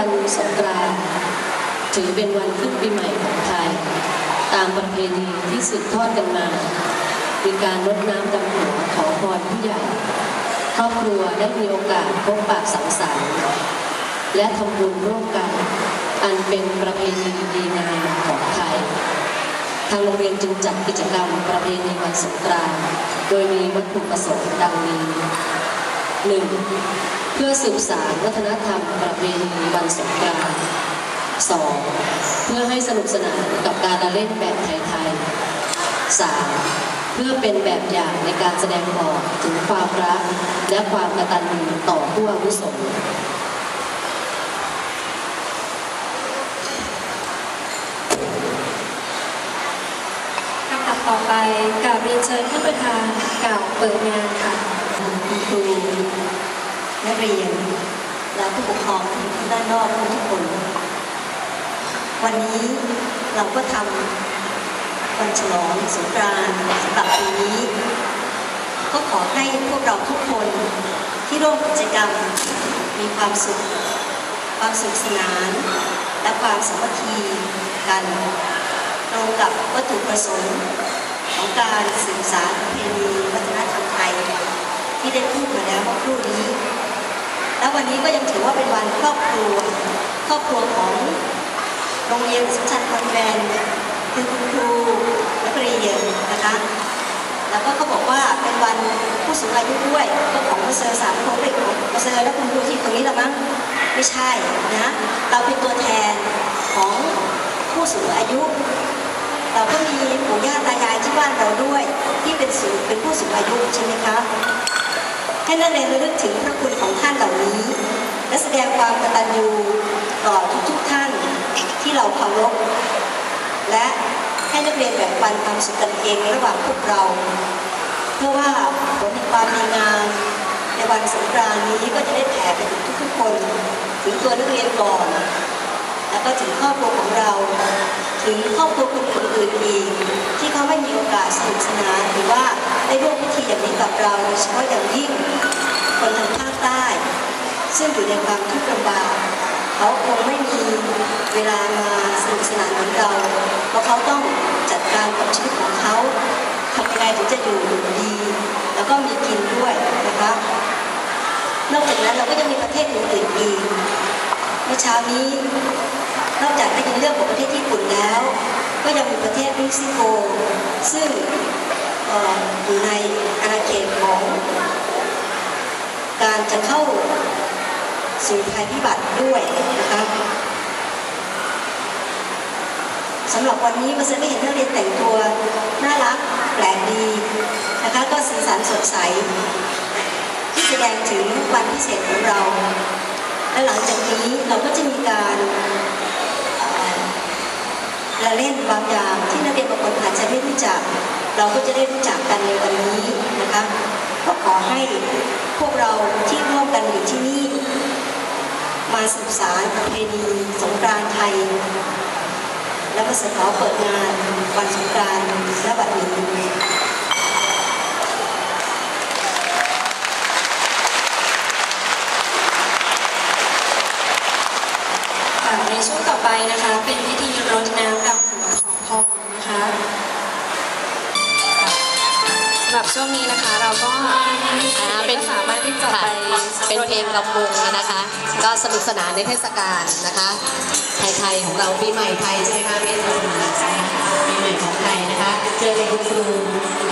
วันสงกรานต์ถือเป็นวันขึ้นปีใหม่ของไทย ตามประเพณีที่สืบทอดกันมามีการรดน้ำดำหัวขอพรผู้ใหญ่ ครอบครัวได้มีโอกาสพบปะสังสรรค์และทำบุญร่วมกัน อันเป็นประเพณีดีงามของไทย ทางโรงเรียนจึงจัดกิจกรรมประเพณีวันสงกรานต์โดยมีวัตถุประสงค์ดังนี้หนึ่ง พื่อสืบสานวัฒนธรรมประเพณีวันสงกรานต์สองเพื่อให้สนุกสนานกับการละเล่นแบบไทยๆสามเพื่อเป็นแบบอย่างในการแสดงออกถึงความรัก และความกตัญญูต่อผู้อาวุโสลำดับต่อไปกราบเรียนเชิญท่านประธานกล่าวเปิดงานค่ะคุณครู นักเรียน และผู้ปกครองที่อยู่ด้านนอกทุกคน วันนี้เราก็ทำวันฉลองสงกรานต์สำหรับปีนี้ ก็ขอให้พวกเราทุกคนที่ร่วมกิจกรรมมีความสุข ความสุขสนาน และความสามัคคีกันตรงกับวัตถุประสงค์ของการสื่อสารประเพณีวัฒนธรรมไทย ที่ได้พูดมาแล้วเมื่อครู่นี้ วันนี้ก็ยังถือว่าเป็นวันครอบครัว ครอบครัวของโรงเรียนสุชันคอนแวนคือคุณครูนักเรียนนะคะ แล้วก็เขาบอกว่าเป็นวันผู้สูงอายุด้วยก็ของมาเซอร์สามคนเป็นของมาเซอร์และคุณครูที่ตรงนี้ละมั้งไม่ใช่นะเราเป็นตัวแทนของผู้สูงอายุ เราก็มีปู่ย่าตายายที่บ้านเราด้วย ที่เป็นสูงเป็นผู้สูงอายุใช่ไหมคะ ให้นักเรียนระลึกถึงพระคุณของท่านเหล่านี้ และแสดงความกตัญญูต่อทุกๆท่านที่เราเคารพและให้นักเรียนแบ่งปันความสุขกันเองระหว่างพวกเรา เพื่อว่าผลความดีงามในวันสงกรานต์นี้ก็จะได้แผ่ไปถึงทุกๆคน ถึงตัวนักเรียนก่อน แล้วก็ถึงครอบครัวของเรา ถึงครอบครัวคนอื่นๆอีกที่เขาไม่มีโอกาสสนุกสนานหรือว่า ได้ร่วมพิธีอย่างนี้กับเราโดยเฉพาะอย่างยิ่งคนทางภาคใต้ ซึ่งอยู่ในความทุกข์ลำบากเขาคงไม่มีเวลามาสนุกสนานเหมือนเราเพราะเขาต้องจัดการกับชีวิตของเขาทำยังไงถึงจะอยู่ดี แล้วก็มีกินด้วยนะคะนอกจากนั้นเราก็ยังมีประเทศอื่นๆอีกเมื่อเช้านี้นอกจากได้ยินเรื่องของประเทศญี่ปุ่นแล้ว ก็ยังมีประเทศเม็กซิโก ซึ่ง อ่อยู่ในอาณาเขตของ การจะเข้าสู่ภัยพิบัติด้วยนะคะสำหรับวันนี้มาเซนได้เห็นนักเรียนแต่งตัวน่ารักแปลกดีนะคะก็สีสันสดใส ที่แสดงถึงวันพิเศษของเรา และหลังจากนี้เราก็จะมีการละเล่นบางอย่างที่นักเรียนบางคนอาจจะไม่รู้จัก เราก็จะได้รู้จักกันในวันนี้นะคะก็ขอให้พวกเราที่ร่วมกันอยู่ที่นี่ มาสืบสาประเพณีสงกรานต์ไทย และมาสขอเปิดงานวันสงกรานต์ณบัดนี้ ไปเป็นเพลงรำวงนะคะ ก็สนุกสนานในเทศกาลนะคะ ไทยๆของเราปีใหม่ไทยใช่ไหมคะเป็นปีใหม่ปีใหม่ของไทยนะคะ เจอคุณครู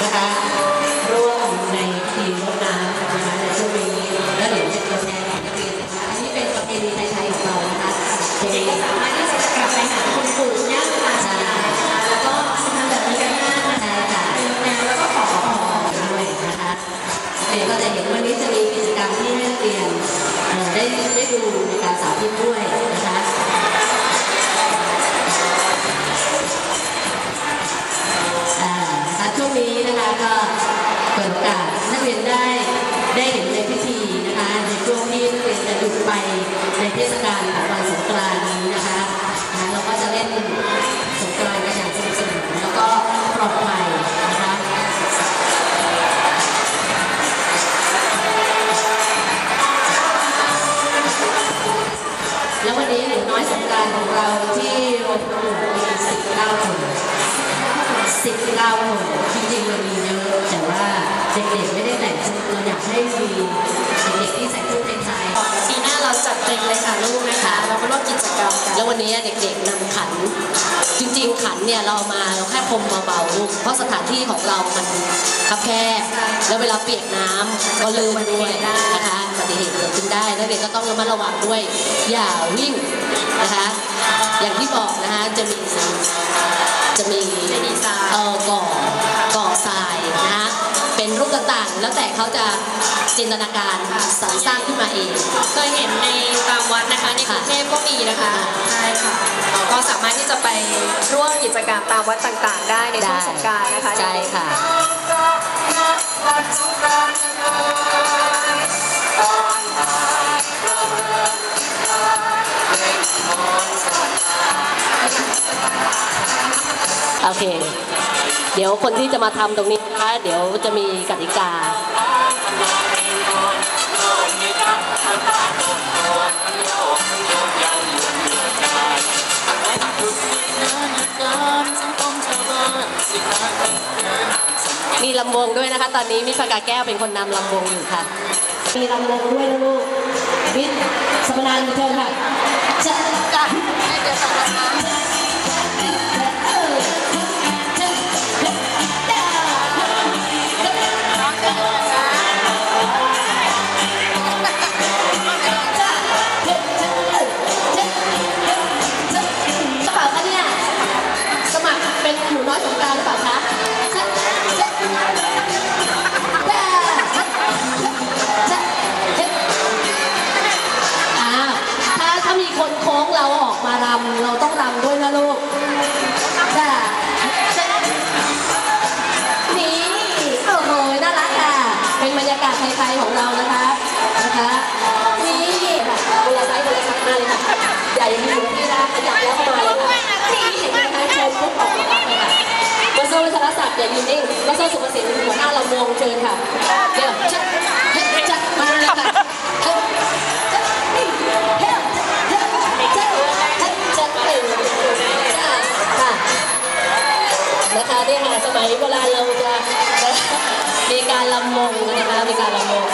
นะคะียนได้ได้เห็นในพิธีนะคะในช่วงที่นักเรียนจะหยุดไปในเทศกาลของวันสงกรานต์นี้นะคะนะเราก็จะเล่นสงกรานต์กันอย่างสนุกสนานแล้วก็ปลอดภัยนะคะแล้ววันนี้หนูน้อยสงกรานของเราที่โรงพยาบาลมี19คก้าคนจริงๆเรามีเยอะ เด็กๆไม่ได้แต่งชุดเราอยากให้มีเด็กๆที่ใส่ชุดไทยๆปีหน้าเราจัดเต็มเลยค่ะลูกนะคะเรามาร่วมกิจกรรมกันแล้ววันนี้เด็กๆนำขัน จริงๆขันเนี่ยเรามาเราแค่พรมเบาๆลูกเพราะสถานที่ของเรามันคับแคบแล้วเวลาเปียกน้ำก็ลื่นด้วยนะคะอุบัติเหตุเกิดขึ้นได้นักเรียนก็ต้องระมัดระวังด้วย อย่าวิ่งนะคะ อย่างที่บอกนะคะจะมีจะมีจะมีทรายเออก่อก่อทรายนะคะเป็น รูปต่างๆ แล้วแต่เขาจะจินตนาการสรรสร้างขึ้นมาเอง เคยเห็นในตามวัดนะคะในกรุงเทพก็มีนะคะใช่ค่ะก็สามารถที่จะไปร่วมกิจกรรมตามวัดต่างๆ ได้ในช่วงสงกรารนะคะใช่ค่ะ โอเค เดี๋ยวคนที่จะมาทำตรงนี้นะคะเดี๋ยวจะมีกติกามีลำวงด้วยนะคะ ตอนนี้มิตรพกาแก้วเป็นคนนำลำวงอยู่ค่ะ มีลำวงด้วยนะลูกวิทย์สมนานเชิญค่ะจะจะให้เดี๋ยวต่อน ฮะนี่ค่ะคนละไซส์คนละไซส์มาเลยค่ะใหญ่ยังอยู่ที่นะขยับแล้วเข้ามาเลยค่ะนี่เห็นไหมคะเชิญปุ๊บออกมาปั๊บเลยค่ะมาโซ่วิศวศักดิ์อย่ายืนนิ่งมาโซ่สุภสิทธิ์หัวหน้าเราวงเชิญค่ะเดี๋ยวชัดชัดมาเลยค่ะเฮ้ยชัดนี่เฮ้ยชัดชัดชัดชัดเออจ้าค่ะนะคะเนี่ยค่ะสมัยโบราณเราจะมีการลำวงนะคะมีการลำวง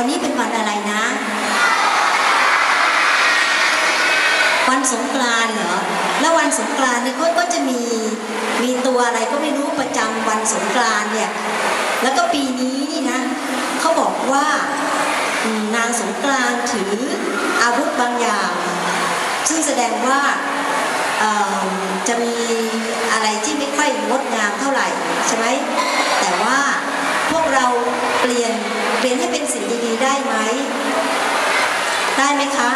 วันนี้เป็นวันอะไรนะ วันสงกรานเหรอ แล้ววันสงกรานเนี่ยก็จะมีมีตัวอะไรก็ไม่รู้ประจำวันสงกรานเนี่ย แล้วก็ปีนี้นี่นะเขาบอกว่านางสงกรานถืออาวุธบางอย่าง ซึ่งแสดงว่าจะมีอะไรที่ไม่ค่อยงดงามเท่าไหร่ใช่ไหมแต่ว่าพวกเราเปลี่ยน เปลี่ยนให้เป็นสิ่งดีๆได้ไหม ได้ไหมคะ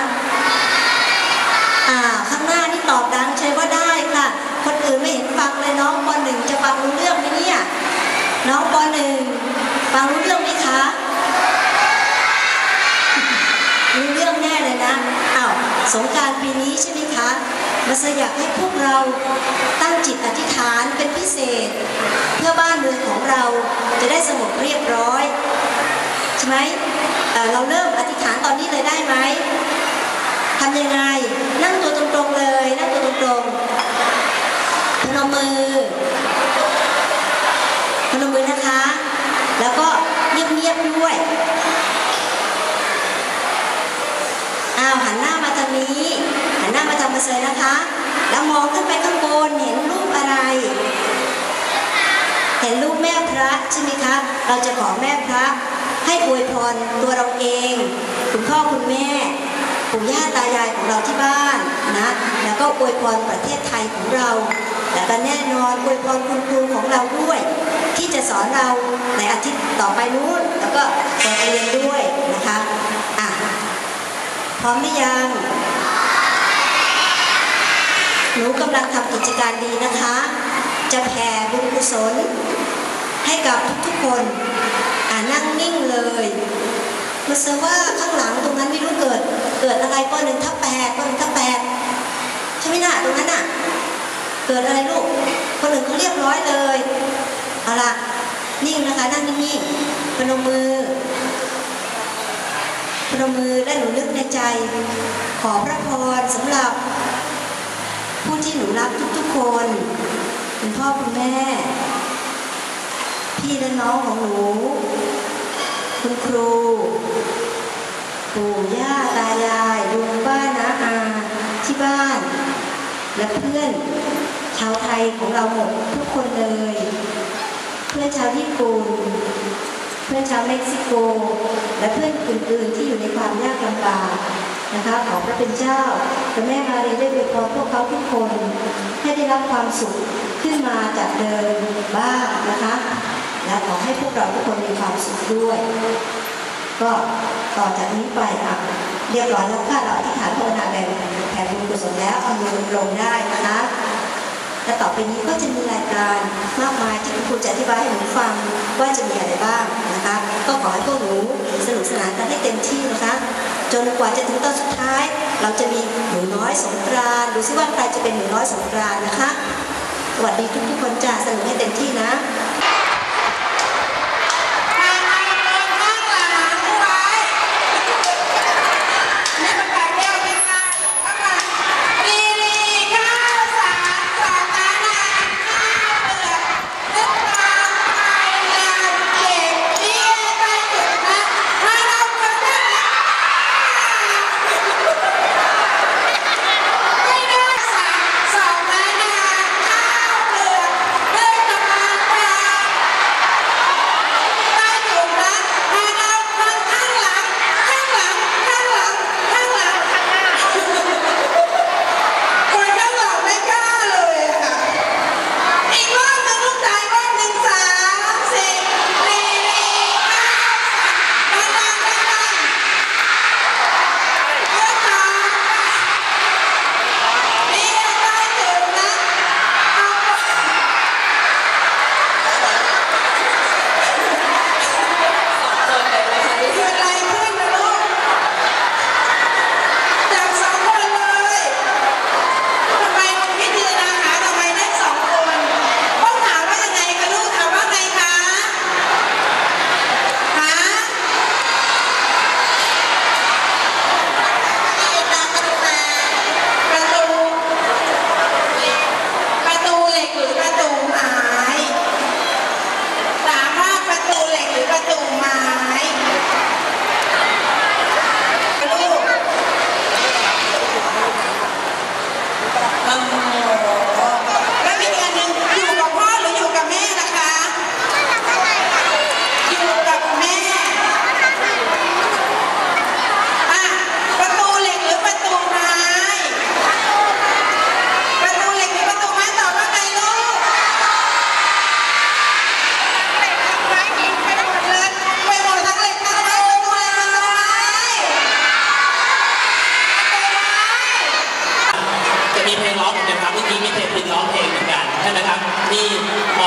อ่า ข้างหน้านี่ตอบดังใช่ว่าได้ค่ะ คนอื่นไม่เห็นฟังเลยน้องปหนึ่งจะฟังรู้เรื่องไหมเนี่ย น้องปหนึ่งฟังรู้เรื่องไหมคะรู้เรื่องแน่เลยนะอ้าวสงการปีนี้ใช่ไหมคะมาสอยากให้พวกเราตั้งจิตอธิษฐานเป็นพิเศษ เพื่อบ้านเมืองของเราจะได้สงบเรียบร้อย ใช่ไหมเเราเริ่มอธิษฐานตอนนี้เลยได้ไหมทำยังไง นั่งตัวตรงๆเลย นั่งตัวตรงๆพนมมือพนมมือนะคะ แล้วก็เงียบๆด้วยอ้าวหันหน้ามาทางนี้ หันหน้ามาทางมาเซยนะคะ แล้วมองขึ้นไปข้างบนเห็นรูปอะไร เห็นรูปแม่พระใช่ไหมคะ เราจะขอแม่พระ ให้อวยพรตัวเราเอง คุณพ่อคุณแม่ปู่ย่าตายายของเราที่บ้านนะแล้วก็อวยพรประเทศไทยของเรา แล้วก็แน่นอนอวยพรคุณครูของเราด้วย ที่จะสอนเราในอาทิตย์ต่อไปนู้นแล้วก็บทเรียนด้วยนะคะอะพร้อมหรือยังหนูกำลังทำกิจการดีนะคะ จะแผ่บุญกุศล ให้กับทุกๆคนอ่านั่งนิ่งเลยมาเซว่าข้างหลังตรงนั้นไม่รู้เกิด เกิดอะไรป้อนหนึ่งทับแปดป้อนหนึ่งทับแปดใช่ไหมน่ะตรงนั้นน่ะ เกิดอะไรลูกคนหนึ่งเขาเรียบร้อยเลยเอาละนิ่งนะคะนั่งนิ่งๆพนมมือพนมมือและหนูนึกในใจ ขอพระพรสำหรับ ผู้ที่หนูรักทุกๆคน คุณพ่อคุณแม่ พี่และน้องของหนู คุณครู ปู่ย่าตายายลุงป้าน้าอาที่บ้าน และเพื่อนชาวไทยของเราหมดทุกคนเลย เพื่อนชาวญี่ปุ่นเพื่อนชาวเม็กซิโก และเพื่อนอื่นๆที่อยู่ในความยากลำบากนะคะขอพระเป็นเจ้าพระแม่มารีได้อวยพรพวกเขาทุกคน ให้ได้รับความสุขขึ้นมาจากเดิมบ้างนะคะ และขอให้พวกเราทุกคนมีความสุขด้วย ก็ต่อจากนี้ไปอะเรียบร้อยแล้วค่ะเราอธิษฐานภาวนาแรงแผ่บุญกุศลแล้วเอามือลงได้นะคะและต่อไปนี้ก็จะมีรายการมากมายที่คุณครูจะอธิบายให้หนูฟังว่าจะมีอะไรบ้างนะคะ ก็ขอให้พวกหนูสนุกสนานกันให้เต็มที่นะคะ จนกว่าจะถึงตอนสุดท้าย เราจะมีหนูน้อยสงกรานดูซิว่าใครจะเป็นหนูน้อยสงกรานนะคะสวัสดีทุกๆคนจ้าสนุกให้เต็มที่นะ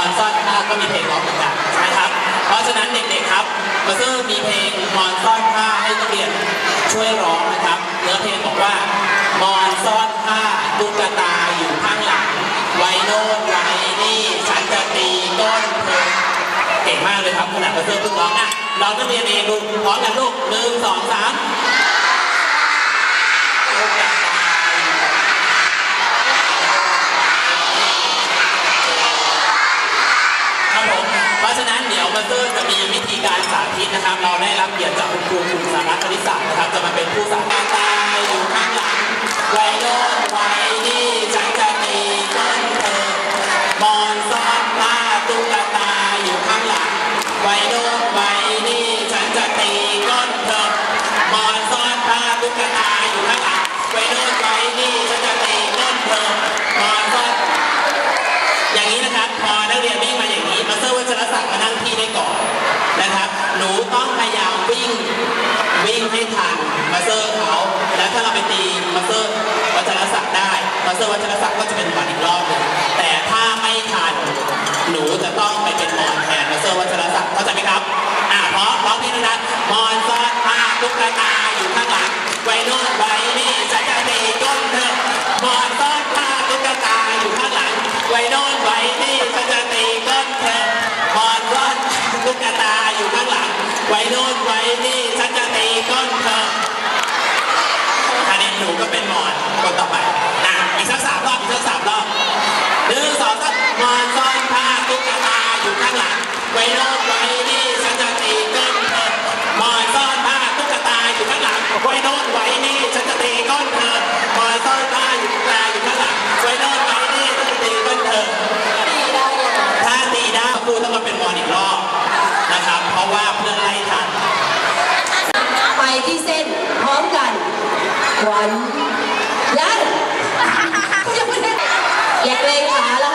อนซ่อนผ้าก็มีเพลงร้องเหมือนกันนะครับ เพราะฉะนั้นเด็กๆครับมาเซอร์มีเพลงมอนซ่อนผ้าให้นักเรียนช่วยร้องนะครับ เนื้อเพลงบอกว่ามอนซ่อนผ้าตุ๊กตาอยู่ข้างหลัง ไว้โน่นไว้นี่ฉันจะตีก้นเธอเก่งมากเลยครับขนาดมาเซอร์เพิ่งร้องอะเรานักเรียนเองลูกพร้อมกันลูกหนึ่งสองสามตุ๊กตาอยู่ ครับผม เพราะฉะนั้นเดี๋ยวมาเตอร์จะมีวิธีการสาธิตนะครับ เราได้รับเกียรติจากคุณครูคุณสารัตคณิตศาสตร์นะครับ จะมาเป็นผู้สาธิตตายอยู่ข้างหลังไว้โน่นไว้นี่ฉันจะตีก้นเธอมอนซ่อนผ้าตุ๊กตาอยู่ข้างหลังไว้โน่นไว้นี่ มาสเตอร์วัชรศักดิ์ก็จะเป็นวันอีกรอบหนึ่งแต่ถ้าไม่ทันหนูจะต้องไปเป็นมอนแทนมาสเตอร์วัชรศักดิ์เข้าใจไหมครับอ่าเพราะร้องเพลงนะมอนซอนผ้าตุ๊กตาอยู่ข้างหลังไว้โน่นไว้นี่ฉันจะตีก้นเธอมอนซอนผ้าตุ๊กตาอยู่ข้างหลังไว้โน่นไว้นี่ฉันจะตีก้นเธอมอนซอนตุ๊กตาอยู่ข้างหลังไว้โน่นไว้นี่ สักสามรอบอีกสักสามรอบหนึ่งสองสามมอนซ่อนผ้าตุ๊กตาอยู่ข้างหลัง ไว้โน่นไว้นี่ฉันจะตีก้นเธอมอนซ่อนผ้าตุ๊กตาอยู่ข้างหลังไว้โน่นไว้นี่ฉันจะตีก้นเธอมอนซ่อนผ้าอยู่ตาอยู่ข้างหลัง ไว้โน่นไว้นี่ฉันจะตีก้นเธอ ถ้าตีได้ครูต้องมาเป็นมอนอีกรอบนะครับ เพราะว่าเพื่อนไล่ทัน ไปที่เส้นพร้อมกันขวัญยังยังไม่ได้ อย่าเกรงขานะคะระวังเท้าจะเป็นตะคริว